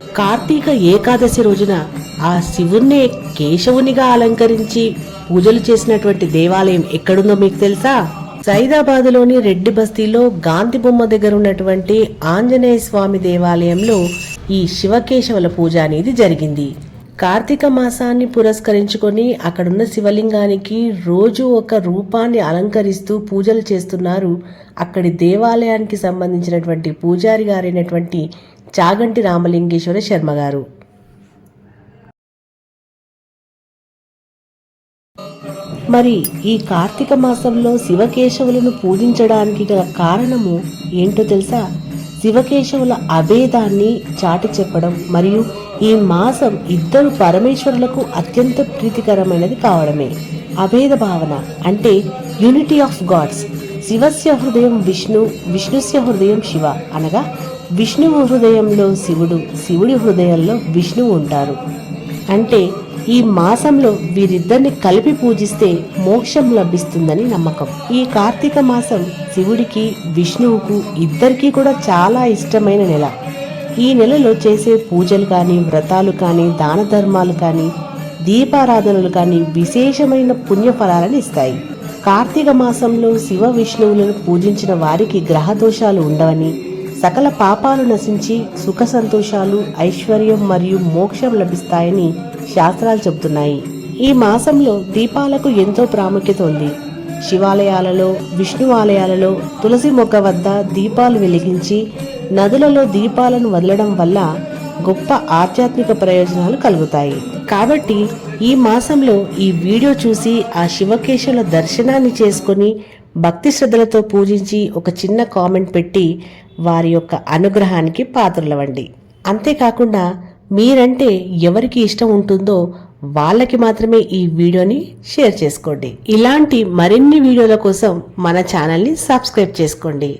కార్తీక ఏకాదశి రోజున ఆ శివుణ్ణి కేశవునిగా అలంకరించి పూజలు చేసినటువంటి దేవాలయం ఎక్కడుందో మీకు తెలుసా? సైదాబాదులోని రెడ్డి బస్తీలో గాంధీ బొమ్మ దగ్గర ఉన్నటువంటి ఆంజనేయ స్వామి దేవాలయంలో ఈ శివకేశవుల పూజ అనేది జరిగింది. కార్తీక మాసాన్ని పురస్కరించుకొని అక్కడున్న శివలింగానికి రోజు ఒక రూపాన్ని అలంకరిస్తూ పూజలు చేస్తున్నారు. అక్కడి దేవాలయానికి సంబంధించినటువంటి పూజారి గారైనటువంటి చాగంటి రామలింగేశ్వర శర్మ గారు. మరి ఈ కార్తీక మాసంలో శివకేశవులను పూజించడానికి గల కారణము ఏంటో తెలుసా? శివకేశవుల అభేదాన్ని చాటి చెప్పడం మరియు ఈ మాసం ఇద్దరు పరమేశ్వరులకు అత్యంత ప్రీతికరమైనది కావడమే. అభేద భావన అంటే యూనిటీ ఆఫ్ గాడ్స్ శివస్య హృదయం విష్ణు విష్ణుస్య హృదయం శివ అనగా విష్ణువు హృదయంలో శివుడు శివుడి హృదయంలో విష్ణువు ఉంటారు. అంటే ఈ మాసంలో వీరిద్దరిని కలిపి పూజిస్తే మోక్షం లభిస్తుందని నమ్మకం. ఈ కార్తీక మాసం శివుడికి విష్ణువుకు ఇద్దరికీ కూడా చాలా ఇష్టమైన నెల. ఈ నెలలో చేసే పూజలు కానీ వ్రతాలు కానీ దాన ధర్మాలు కానీ దీపారాధనలు కానీ విశేషమైన పుణ్యఫలాలను ఇస్తాయి. కార్తీక మాసంలో శివ విష్ణువులను పూజించిన వారికి గ్రహ దోషాలు ఉండవని సకల పాపాలు నశించి సుఖ సంతోషాలు ఐశ్వర్యం మరియు మోక్షం లభిస్తాయని శాస్త్రాలు చెబుతున్నాయి. ఈ మాసంలో దీపాలకు ఎంతో ప్రాముఖ్యత ఉంది. శివాలయాలలో విష్ణు ఆలయాలలో తులసి మొక్క వద్ద దీపాలు వెలిగించి నదులలో దీపాలను వదలడం వల్ల గొప్ప ఆధ్యాత్మిక ప్రయోజనాలు కలుగుతాయి. కాబట్టి ఈ మాసంలో ఈ వీడియో చూసి ఆ శివకేశుల దర్శనాన్ని చేసుకొని భక్తి శ్రద్ధలతో పూజించి ఒక చిన్న కామెంట్ పెట్టి వారి యొక్క అనుగ్రహానికి పాత్రలవండి. అంతేకాకుండా మీరంటే ఎవరికి ఇష్టం ఉంటుందో వాళ్ళకి మాత్రమే ఈ వీడియోని షేర్ చేసుకోండి. ఇలాంటి మరిన్ని వీడియోల కోసం మన ఛానల్ని సబ్స్క్రైబ్ చేసుకోండి.